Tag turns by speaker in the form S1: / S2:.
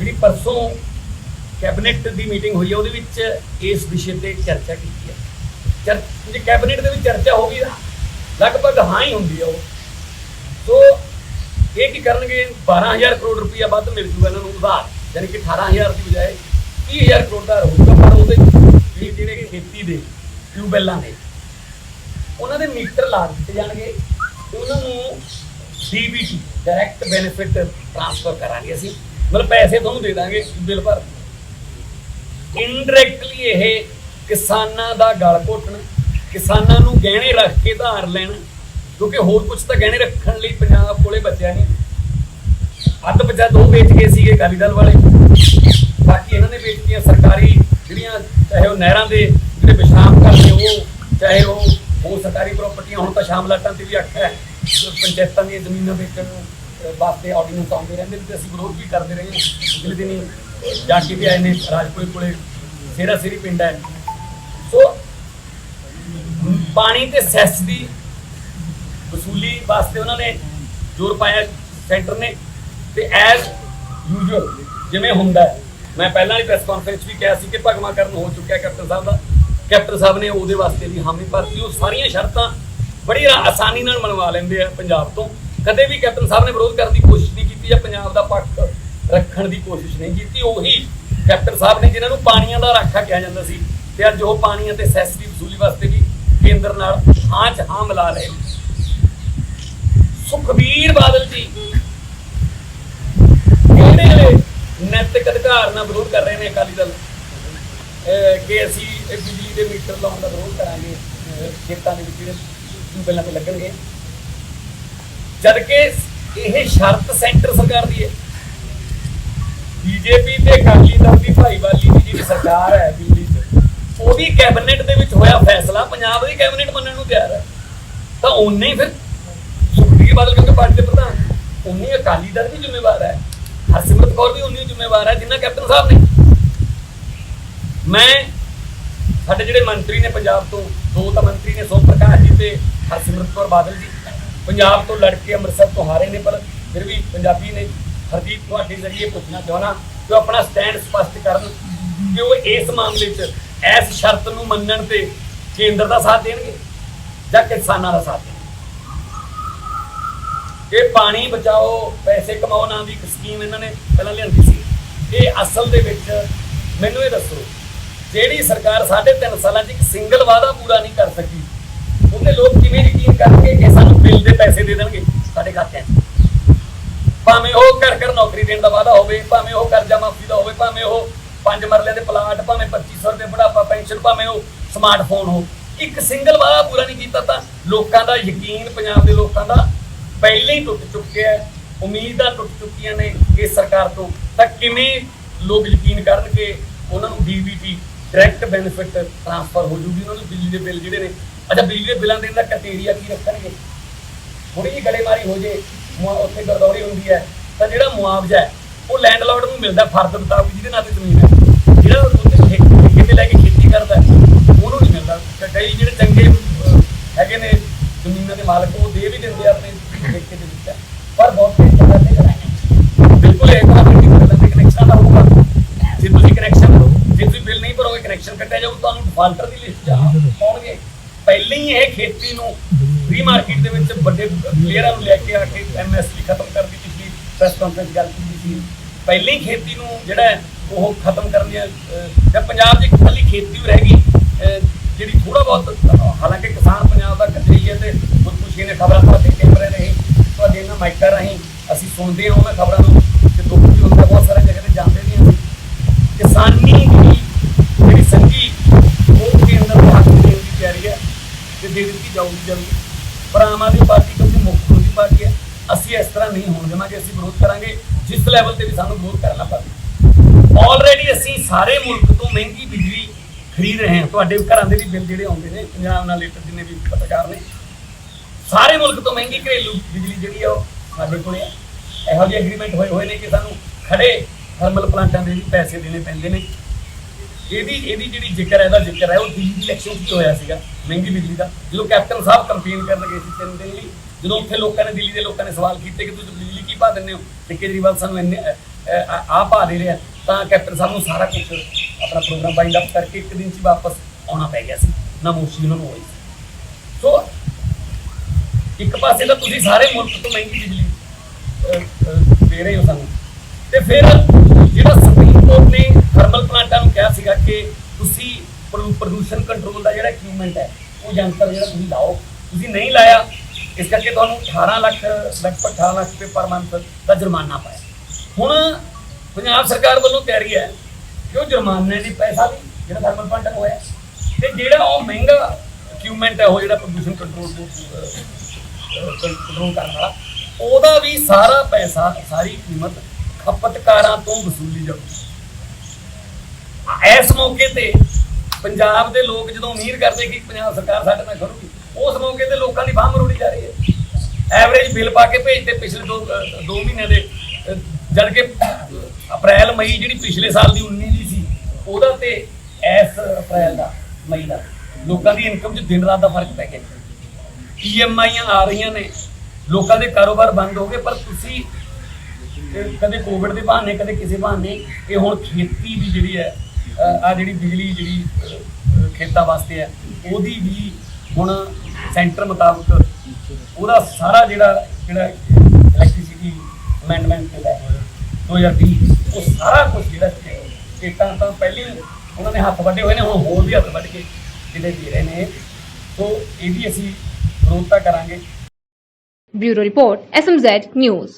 S1: ਜਿਹੜੀ ਪਰਸੋਂ ਕੈਬਨਿਟ ਦੀ ਮੀਟਿੰਗ ਹੋਈ ਹੈ ਉਹਦੇ ਵਿੱਚ ਇਸ ਵਿਸ਼ੇ ਤੇ ਚਰਚਾ ਕੀਤੀ ਹੈ ਚਰ ਜੇ ਕੈਬਨਿਟ ਦੇ ਵਿੱਚ ਚਰਚਾ ਹੋ ਗਈ ਨਾ ਲਗਭਗ ਹਾਂ ਹੀ ਹੁੰਦੀ ਹੈ ਉਹ। ਸੋ ਇਹ ਕੀ ਕਰਨਗੇ? 12000 ਕਰੋੜ ਰੁਪਇਆ ਵੱਧ ਮਿਲ ਜੂਗਾ ਇਹਨਾਂ ਨੂੰ ਉਧਾਰ, ਯਾਨੀ ਕਿ 18000 ਦੀ ਬਜਾਏ 30000 ਕਰੋੜ ਦਾ ਹੋਊਗਾ ਪਰ ਉਹਦੇ ਜਿਹੜੇ ਜਿਹੜੇ ਖੇਤੀ ਦੇ ਟਿਊਬਵੈਲਾਂ ਨੇ ਉਹਨਾਂ ਦੇ ਮੀਟਰ ਲਾ ਦਿੱਤੇ ਜਾਣਗੇ। ਉਹਨਾਂ ਨੂੰ ਡੀਬੀਟੀ, ਡਾਇਰੈਕਟ ਬੈਨੀਫਿਟ ਟ੍ਰਾਂਸਫਰ ਕਰਾਂਗੇ ਅਸੀਂ। ਮਤਲਬ ਪੈਸੇ ਤੁਹਾਨੂੰ ਦੇ ਦਾਂਗੇ ਬਿੱਲ ਭਰ ਇਨਡਾਇਰੈਕਟਲੀ ਇਹ ਕਿਸਾਨਾਂ ਦਾ ਗਲ ਘੋਟਣ, ਕਿਸਾਨਾਂ ਨੂੰ ਗਹਿਣੇ ਰੱਖ ਕੇ ਧਾਰ ਲੈਣ, ਕਿਉਂਕਿ ਹੋਰ ਕੁਝ ਤਾਂ ਗਹਿਣੇ ਰੱਖਣ ਲਈ ਪੰਜਾਬ ਕੋਲੇ ਬਚਿਆ ਨਹੀਂ। ਅੱਧ ਬਚਾ ਦੋ ਵੇਚ ਗਏ ਸੀਗੇ ਅਕਾਲੀ ਦਲ ਵਾਲੇ। ਬਾਕੀ ਇਹਨਾਂ ਨੇ ਵੇਚਤੀਆਂ ਸਰਕਾਰੀ ਜਿਹੜੀਆਂ, ਚਾਹੇ ਉਹ ਨਹਿਰਾਂ ਦੇ ਜਿਹੜੇ ਵਿਸ਼ਰਾਮ ਕਰਦੇ ਉਹ ਚਾਹੇ ਉਹ ਹੋਰ ਸਰਕਾਰੀ ਪ੍ਰਾਪਰਟੀਆਂ ਹੁਣ ਤਾਂ ਸ਼ਾਮ ਲਾਟਾਂ ਤੇ ਵੀ ਅੱਖ ਹੈ, ਪੰਚਾਇਤਾਂ ਦੀਆਂ ਜ਼ਮੀਨਾਂ ਵੇਚਣ ਨੂੰ। ਅਹ, ਵਾਸਤੇ ਆਰਡੀਨੈਂਸ ਆਉਂਦੇ ਰਹਿੰਦੇ ਨੇ ਤੇ ਅਸੀਂ ਵਿਰੋਧ ਵੀ ਕਰਦੇ ਰਹੇ ਹਾਂ। ਅਗਲੇ ਜਾ ਕੇ ਵੀ ਆਏ ਨੇ ਰਾਜਪੁਰੇ ਕੋਲੇ। ਸੇਰਾ ਸਿਰੀ ਪਿੰਡ ਹੈ। ਸੋ ਪਾਣੀ ਤੇ ਸੈਸ ਦੀ ਵਸੂਲੀ ਵਾਸਤੇ ਉਹਨਾਂ ਨੇ ਜ਼ੋਰ ਪਾਇਆ ਸੈਂਟਰ ਨੇ। ਤੇ ਐਜ਼ ਯੂਜੂਅਲ ਜਿਵੇਂ ਹੁੰਦਾ ਮੈਂ ਪਹਿਲਾਂ ਵਾਲੀ ਪ੍ਰੈਸ ਕਾਨਫਰੰਸ ਵੀ ਕਿਹਾ ਸੀ ਕਿ ਭਗਵਾ ਕਰਨ ਹੋ ਚੁੱਕਿਆ ਕੈਪਟਨ ਸਾਹਿਬ ਦਾ। ਕੈਪਟਨ ਸਾਹਿਬ ਨੇ ਉਹਦੇ ਵਾਸਤੇ ਵੀ ਹਾਮੀ ਭਰਤੀ। ਉਹ ਸਾਰੀਆਂ ਸ਼ਰਤਾਂ ਬੜੀ ਆਸਾਨੀ ਨਾਲ ਮਨਵਾ ਲੈਂਦੇ ਆ ਪੰਜਾਬ ਤੋਂ। ਕਦੇ ਵੀ ਕੈਪਟਨ ਸਾਹਿਬ ਨੇ ਵਿਰੋਧ ਕਰਨ ਦੀ ਕੋਸ਼ਿਸ਼ ਨਹੀਂ ਕੀਤੀ ਜਾਂ ਪੰਜਾਬ ਦਾ ਪੱਖ ਰੱਖਣ ਦੀ ਕੋਸ਼ਿਸ਼ ਨਹੀਂ ਕੀਤੀ, ਉਹੀ ਕੈਪਟਨ ਸਾਹਿਬ ਨੇ ਜਿਨ੍ਹਾਂ ਨੂੰ ਪਾਣੀਆਂ ਦਾ ਰਾਖਾ ਕਿਹਾ ਜਾਂਦਾ ਸੀ ਤੇ ਅੱਜ ਉਹ ਪਾਣੀਆਂ ਤੇ ਸੈਸ ਦੀ ਵਸੂਲੀ ਵਾਸਤੇ ਵੀ ਕੇਂਦਰ ਨਾਲ ਹਾਂ 'ਚ ਹਾਂ ਮਿਲਾ ਰਹੇ ਸੁਖਬੀਰ ਬਾਦਲ ਜੀ ਕਿਹੜੇ ਨੈਤਿਕ ਅਧਿਕਾਰ ਨਾਲ ਵਿਰੋਧ ਕਰ ਰਹੇ ਨੇ ਅਕਾਲੀ ਦਲ? ਅਹ ਕਿ ਅਸੀਂ ਬਿਜਲੀ ਦੇ ਮੀਟਰ ਲਾਉਣ ਦਾ ਵਿਰੋਧ ਕਰਾਂਗੇ ਖੇਤਾਂ ਦੇ ਵਿੱਚ ਜਿਹੜੇ ਟਿਊਬਵੈਲਾਂ ਤੇ ਲੱਗਣਗੇ। ਜਦ ਕਿ ਇਹ ਸ਼ਰਤ ਸੈਂਟਰ ਸਰਕਾਰ ਦੀ ਹੈ। ਬੀਜੇਪੀ ਤੇ ਅਕਾਲੀ ਦਲ ਦੀ ਭਾਈਵਾਲੀ ਦੀ ਜਿਹੜੀ ਸਰਕਾਰ ਹੈ ਦਿੱਲੀ 'ਚ ਉਹਦੀ ਕੈਬਨਿਟ ਦੇ ਵਿੱਚ ਹੋਇਆ ਫੈਸਲਾ, ਪੰਜਾਬ ਦੀ ਕੈਬਨਿਟ ਮੰਨਣ ਨੂੰ ਤਿਆਰ ਹੈ। ਤਾਂ ਉਹਨੇ ਹੀ ਫਿਰ ਸੁਖਬੀਰ ਬਾਦਲ ਕਿਉਂਕਿ ਪਾਰਟੀ ਦੇ ਪ੍ਰਧਾਨ ਉਨੀ ਅਕਾਲੀ ਦਲ ਵੀ ਜ਼ਿੰਮੇਵਾਰ ਹੈ। ਹਰਸਿਮਰਤ ਕੌਰ ਵੀ ਉਨੀ ਜ਼ਿੰਮੇਵਾਰ ਹੈ, ਜਿੰਨਾ ਕੈਪਟਨ ਸਾਹਿਬ ਨੇ। ਮੈਂ ਸਾਡੇ ਜਿਹੜੇ ਮੰਤਰੀ ਨੇ ਪੰਜਾਬ ਤੋਂ, ਦੋ ਤਾਂ ਮੰਤਰੀ ਨੇ ਸੋਮ ਪ੍ਰਕਾਸ਼ ਜੀ ਤੇ ਹਰਸਿਮਰਤ ਕੌਰ ਬਾਦਲ ਜੀ। ਪੰਜਾਬ ਤੋਂ ਲੜ ਕੇ ਅੰਮ੍ਰਿਤਸਰ ਤੋਂ ਹਾਰੇ ਨੇ, ਪਰ ਫਿਰ ਵੀ ਪੰਜਾਬੀ ਨੇ ਹਰਦੀਪ ਤੁਹਾਡੇ ਜ਼ਰੀਏ ਪੁੱਛਣਾ ਚਾਹਣਾ ਕਿ ਆਪਣਾ ਸਟੈਂਡ ਸਪਸ਼ਟ ਕਰਨ ਕਿ ਉਹ ਇਸ ਮਾਮਲੇ 'ਚ ਇਸ ਸ਼ਰਤ ਨੂੰ ਮੰਨਣ ਤੇ ਕੇਂਦਰ ਦਾ ਸਾਥ ਦੇਣਗੇ ਜਾਂ ਕਿਸਾਨਾਂ ਦਾ ਸਾਥ ਦੇਣਗੇ? ਇਹ ਪਾਣੀ ਬਚਾਓ, ਪੈਸੇ ਕਮਾਓ ਨਾਂ ਦੀ ਇੱਕ ਸਕੀਮ ਇਹਨਾਂ ਨੇ ਪਹਿਲਾਂ ਲਿਆਂਦੀ ਸੀ। ਇਹ ਅਸਲ ਦੇ ਵਿੱਚ ਮੈਨੂੰ ਇਹ ਦੱਸੋ, ਜਿਹੜੀ ਸਰਕਾਰ ਸਾਢੇ ਤਿੰਨ ਸਾਲਾਂ 'ਚ ਇੱਕ ਸਿੰਗਲ ਵਾਅਦਾ ਪੂਰਾ ਨਹੀਂ ਕਰ ਸਕੀ ਉਹਦੇ ਲੋਕ ਕਿਵੇਂ ਯਕੀਨ ਕਰਨਗੇ ਕਿ ਸਾਨੂੰ ਬਿੱਲ ਦੇ ਪੈਸੇ ਦੇ ਦੇਣਗੇ? ਸਾਡੇ ਖਾਤਿਆਂ 'ਚ ਭਾਵੇਂ ਉਹ ਘਰ ਘਰ ਨੌਕਰੀ ਦੇਣ ਦਾ ਵਾਅਦਾ ਹੋਵੇ, ਭਾਵੇਂ ਉਹ ਕਰਜ਼ਾ ਮਾਫੀ ਦਾ ਹੋਵੇ, ਭਾਵੇਂ ਉਹ ਪੰਜ ਮਰਲੇ ਦੇ ਪਲਾਟ, ਭਾਵੇਂ 2500 ਰੁਪਏ ਬੁਢਾਪਾ ਪੈਨਸ਼ਨ, ਭਾਵੇਂ ਉਹ ਸਮਾਰਟਫੋਨ ਹੋ ਇੱਕ ਸਿੰਗਲ ਵਾਅਦਾ ਪੂਰਾ ਨਹੀਂ ਕੀਤਾ ਤਾਂ ਲੋਕਾਂ ਦਾ ਯਕੀਨ, ਪੰਜਾਬ ਦੇ ਲੋਕਾਂ ਦਾ ਪਹਿਲੇ ਹੀ ਟੁੱਟ ਚੁੱਕਿਆ ਹੈ। ਉਮੀਦਾਂ ਟੁੱਟ ਚੁੱਕੀਆਂ ਨੇ ਇਸ ਸਰਕਾਰ ਤੋਂ। ਤਾਂ ਕਿਵੇਂ ਲੋਕ ਯਕੀਨ ਕਰਨਗੇ? ਉਹਨਾਂ ਨੂੰ ਡੀਬੀਟੀ ਡਾਇਰੈਕਟ ਬੈਨੀਫਿਟ ਟ੍ਰਾਂਸਫਰ ਹੋ ਜੂਗੀ। ਉਹਨਾਂ ਨੂੰ ਬਿਜਲੀ ਦੇ ਬਿੱਲ ਜਿਹੜੇ ਨੇ ਅੱਛਾ ਬਿਜਲੀ ਦੇ ਬਿੱਲਾਂ ਦੇਣ ਦਾ ਕ੍ਰਾਈਟੇਰੀਆ ਕੀ ਰੱਖਣਗੇ? ਥੋੜੀ ਜਿਹੀ ਗੜੇਮਾਰੀ ਹੋ ਜੇ ਉੱਥੇ ਗਰਦੌਰੀ ਹੁੰਦੀ ਹੈ ਤਾਂ ਜਿਹੜਾ ਮੁਆਵਜ਼ਾ ਹੈ ਉਹ ਲੈਂਡਲੋਰਡ ਨੂੰ ਮਿਲਦਾ ਫਰਦ ਮੁਤਾਬਕ ਜਿਹਦੇ ਨਾਂ ਤੇ ਜ਼ਮੀਨ ਹੈ। ਜਿਹੜਾ ਉੱਥੇ ਠੇਕੇ ਤੇ ਲੈ ਕੇ ਖੇਤੀ ਕਰਦਾ ਉਹਨੂੰ ਨਹੀਂ ਮਿਲਦਾ। ਤੇ ਕਈ ਜਿਹੜੇ ਚੰਗੇ ਹੈਗੇ ਨੇ ਜ਼ਮੀਨਾਂ ਦੇ ਮਾਲਕ ਉਹ ਦੇ ਵੀ ਦਿੰਦੇ ਆਪਣੇ ਠੇਕੇ ਦੇ ਵਿੱਚ। ਪਰ ਬਹੁਤ ਘੱਟ ਕਰਦੇ ਕਰਾਂਗੇ ਬਿਲਕੁਲ ਇੱਕ ਵਾਰ ਨਹੀਂ ਕਰਦਾ ਤੇ ਕਨੈਕਸ਼ਨ ਦਾ ਹੋਊਗਾ। ਜੇ ਤੁਸੀਂ ਕਨੈਕਸ਼ਨ ਲਓ ਜੇ ਤੁਸੀਂ ਬਿੱਲ ਨਹੀਂ ਭਰੋਗੇ ਕਨੈਕਸ਼ਨ ਕੱਟਿਆ ਜਾਊ ਤੁਹਾਨੂੰ ਡਿਫਾਲਟਰ ਦੀ ਲਿਸਟ ਜਾ। ਪਾਉਣਗੇ। ਪਹਿਲਾਂ ਹੀ ਇਹ ਖੇਤੀ ਨੂੰ ਫ੍ਰੀ ਮਾਰਕੀਟ ਦੇ ਵਿੱਚ ਵੱਡੇ ਪਲੇਅਰਾਂ ਨੂੰ ਲੈ ਕੇ ਆ ਕੇ ਐਮਐਸਪੀ ਖਤਮ ਕਰ ਦਿੱਤੀ ਸੀ ਪ੍ਰੈਸ ਕਾਨਫਰੰਸ ਗੱਲ ਕੀਤੀ ਸੀ। ਪਹਿਲਾਂ ਹੀ ਖੇਤੀ ਨੂੰ ਜਿਹੜਾ ਉਹ ਖਤਮ ਕਰਨ ਦੀਆਂ ਜਾਂ ਪੰਜਾਬ 'ਚ ਖਾਲੀ ਖੇਤੀ ਓ ਰਹਿ ਗਈ ਜਿਹੜੀ ਥੋੜਾ ਬਹੁਤ, ਹਾਲਾਂਕਿ ਕਿਸਾਨ ਪੰਜਾਬ ਦਾ ਕਚਰੀ ਹੈ ਤੇ ਖੁਦਕੁਸ਼ੀ ਨੇ ਖਬਰਾਂ ਤੁਹਾਡੇ ਕੈਮਰੇ ਰਹੀ, ਤੁਹਾਡੇ ਇਹਨਾਂ ਮਾਈਕਾਂ ਰਾਹੀਂ ਅਸੀਂ ਸੁਣਦੇ ਹਾਂ ਉਹਨਾਂ ਖਬਰਾਂ ਨੂੰ ਕਿ ਦੁੱਖ ਵੀ ਹੁੰਦਾ, ਬਹੁਤ ਸਾਰੇ ਜਗ੍ਹਾ ਤੇ ਜਾਂਦੇ ਵੀ ਹਾਂ ਕਿਸਾਨੀ ਦੀ ਜਿਹੜੀ ਸੰਗੀ ਉਹ ਕੇਂਦਰ ਨੂੰ ਹੱਕ ਦੇਣ ਦੀ ਤਿਆਰੀ ਹੈ ਤੇ ਜਾਊਗੀ ਜਲਦੀ। ਪਰ ਆਮ ਆਦਮੀ ਪਾਰਟੀ ਕਿਉਂਕਿ ਮੁੱਖ ਵਿਰੋਧੀ ਪਾਰਟੀ ਹੈ। ਅਸੀਂ ਇਸ ਤਰ੍ਹਾਂ ਨਹੀਂ ਹੋਣ ਦੇਵਾਂਗੇ, ਅਸੀਂ ਵਿਰੋਧ ਕਰਾਂਗੇ, ਜਿਸ ਲੈਵਲ ਤੇ ਵੀ ਸਾਨੂੰ ਵਿਰੋਧ ਕਰਨਾ ਪਵੇ। ਆਲਰੇਡੀ ਅਸੀਂ ਸਾਰੇ ਮੁਲਕ ਤੋਂ ਮਹਿੰਗੀ ਬਿਜਲੀ ਖਰੀਦ ਰਹੇ ਹਾਂ। ਤੁਹਾਡੇ ਘਰਾਂ ਦੇ ਵੀ ਬਿੱਲ ਜਿਹੜੇ ਆਉਂਦੇ ਨੇ ਪੰਜਾਬ ਨਾਲ ਰਿਲੇਟਡ ਜਿੰਨੇ ਵੀ ਪੱਤਰਕਾਰ ਨੇ। ਸਾਰੇ ਮੁਲਕ ਤੋਂ ਮਹਿੰਗੀ ਘਰੇਲੂ ਬਿਜਲੀ ਜਿਹੜੀ ਆ ਉਹ ਸਾਡੇ ਕੋਲੇ ਆ। ਇਹੋ ਜਿਹੇ ਐਗਰੀਮੈਂਟ ਹੋਏ ਹੋਏ ਨੇ ਕਿ ਸਾਨੂੰ ਖੜੇ ਥਰਮਲ ਪਲਾਂਟਾਂ ਦੇ ਵੀ ਪੈਸੇ ਦੇਣੇ ਪੈਂਦੇ ਨੇ। ਇਹਦੀ ਇਹਦੀ ਜਿਹੜੀ ਜ਼ਿਕਰ ਹੈ, ਇਹਦਾ ਜ਼ਿਕਰ ਹੈ, ਉਹ ਦਿੱਲੀ ਦੀ ਇਲੈਕਸ਼ਨ 'ਚ ਹੋਇਆ ਸੀਗਾ, ਮਹਿੰਗੀ ਬਿਜਲੀ ਦਾ। ਜਦੋਂ ਕੈਪਟਨ ਸਾਹਿਬ ਕੰਪੇਨ ਕਰਨ ਗਏ ਸੀ ਤਿੰਨ ਦਿਨ ਲਈ, ਜਦੋਂ ਉੱਥੇ ਲੋਕਾਂ ਨੇ, ਦਿੱਲੀ ਦੇ ਲੋਕਾਂ ਨੇ ਸਵਾਲ ਕੀਤੇ ਕਿ ਤੁਸੀਂ ਬਿਜਲੀ ਕੀ ਪਾ ਦਿੰਦੇ ਹੋ, ਤੇ ਕੇਜਰੀਵਾਲ ਸਾਨੂੰ ਇੰਨੇ ਆ ਪਾ ਦੇ ਰਿਹਾ, ਤਾਂ ਕੈਪਟਨ ਸਾਹਿਬ ਨੂੰ ਸਾਰਾ ਕੁਝ ਆਪਣਾ ਪ੍ਰੋਗਰਾਮ ਬਾਈਂਡ ਅਪ ਕਰਕੇ ਇੱਕ ਦਿਨ 'ਚ ਵਾਪਸ ਆਉਣਾ ਪੈ ਗਿਆ ਸੀ। ਨਾ ਮੋਸ਼ੀ ਉਹਨਾਂ ਨੂੰ ਹੋਈ ਸੋ। ਇੱਕ ਪਾਸੇ ਤਾਂ ਤੁਸੀਂ ਸਾਰੇ ਮੁਲਕ ਤੋਂ ਮਹਿੰਗੀ ਬਿਜਲੀ ਦੇ ਰਹੇ ਹੋ ਸਾਨੂੰ। ਤੇ ਫਿਰ ਜਿਹੜਾ ਸੁਪਰੀਮ ਕੋਰਟ ਨੇ ਥਰਮਲ ਪਲਾਂਟਾਂ ਨੂੰ ਕਿਹਾ ਸੀਗਾ ਕਿ ਤੁਸੀਂ ਪ੍ਰਦੂ- ਪ੍ਰਦੂਸ਼ਣ ਕੰਟਰੋਲ ਦਾ ਜਿਹੜਾ ਇਕਵਿਪਮੈਂਟ ਹੈ, ਉਹ ਯੰਤਰ ਜਿਹੜਾ ਤੁਸੀਂ ਲਾਓ। ਤੁਸੀਂ ਨਹੀਂ ਲਾਇਆ, ਇਸ ਕਰਕੇ ਤੁਹਾਨੂੰ 18 ਲੱਖ, ਲਗਭਗ 18 ਲੱਖ ਰੁਪਏ ਪਰ ਮੰਥ ਦਾ ਜੁਰਮਾਨਾ ਪਾਇਆ। ਹੁਣ ਪੰਜਾਬ ਸਰਕਾਰ ਵੱਲੋਂ ਤਿਆਰੀ ਹੈ ਕਿ ਉਹ ਜੁਰਮਾਨੇ ਦੀ ਪੈਸਾ ਵੀ ਜਿਹੜਾ ਥਰਮਲ ਪਲਾਂਟ ਨੂੰ ਹੋਇਆ ਤੇ ਜਿਹੜਾ ਉਹ ਮਹਿੰਗਾ ਇਕਵਿਪਮੈਂਟ ਹੈ, ਉਹ ਜਿਹੜਾ ਪ੍ਰਦੂਸ਼ਣ ਕੰਟਰੋਲ ਕੰਟਰੋਲ ਕਰਨ ਵਾਲਾ, ਉਹਦਾ ਵੀ ਸਾਰਾ ਪੈਸਾ, ਸਾਰੀ ਕੀਮਤ ਖਪਤਕਾਰਾਂ ਤੋਂ ਵਸੂਲੀ ਜਾਊਗੀ। ਇਸ ਮੌਕੇ ਤੇ ਪੰਜਾਬ ਦੇ ਲੋਕ ਜਦੋਂ ਉਮੀਦ ਕਰਦੇ ਕਿ ਪੰਜਾਬ ਸਰਕਾਰ ਸਾਡੇ ਨਾਲ ਖੜੂਗੀ ਉਸ ਮੌਕੇ ਤੇ ਲੋਕਾਂ ਦੀ ਬਾਹ ਮਰੋੜੀ ਜਾ ਰਹੀ ਹੈ। ਐਵਰੇਜ ਬਿੱਲ ਪਾ ਕੇ ਭੇਜਦੇ ਪਿਛਲੇ 2 2 ਮਹੀਨੇ ਦੇ ਅਹ, ਜਦ ਕਿ ਅਪ੍ਰੈਲ ਮਈ ਜਿਹੜੀ ਪਿਛਲੇ ਸਾਲ ਦੀ 19 ਦੀ ਸੀ ਉਹਦਾ ਤੇ ਇਸ ਅਪ੍ਰੈਲ ਦਾ ਮਈ ਦਾ ਲੋਕਾਂ ਦੀ ਇਨਕਮ 'ਚ ਦਿਨ ਰਾਤ ਦਾ ਫ਼ਰਕ ਪੈ ਗਿਆ। ਈਐਮਆਈਆਂ ਆ ਰਹੀਆਂ ਨੇ ਲੋਕਾਂ ਦੇ ਕਾਰੋਬਾਰ ਬੰਦ ਹੋ ਗਏ ਪਰ ਤੁਸੀਂ ਕਦੇ ਕੋਵਿਡ ਦੇ ਬਹਾਨੇ ਕਦੇ ਕਿਸੇ ਬਹਾਨੇ ਇਹ ਹੁਣ ਖੇਤੀ ਦੀ ਜਿਹੜੀ ਹੈ ਆ ਜਿਹੜੀ ਬਿਜਲੀ ਜਿਹੜੀ ਖੇਤਾਂ ਵਾਸਤੇ ਹੈ, ਉਹਦੀ ਵੀ ਹੁਣ ਸੈਂਟਰ ਮੁਤਾਬਕ ਉਹਦਾ ਸਾਰਾ ਜਿਹੜਾ ਜਿਹੜਾ ਇਲੈਕਟ੍ਰਿਸਿਟੀ ਅਮੈਂਡਮੈਂਟ ਹੈ 2020 ਉਹ ਸਾਰਾ ਕੁਝ ਜਿਹੜਾ ਸਟੇਟਾਂ ਤਾਂ ਪਹਿਲੇ ਉਹਨਾਂ ਨੇ ਹੱਥ ਵੱਡੇ ਹੋਏ ਨੇ, ਹੁਣ ਹੋਰ ਵੀ ਹੱਥ ਵੱਢ ਕੇ ਜਿਹੜੇ ਦੇ ਰਹੇ ਨੇ। ਸੋ ਇਹ ਵੀ ਅਸੀਂ ਵਿਰੋਧਤਾ ਕਰਾਂਗੇ।
S2: Bureau Report SMZ news.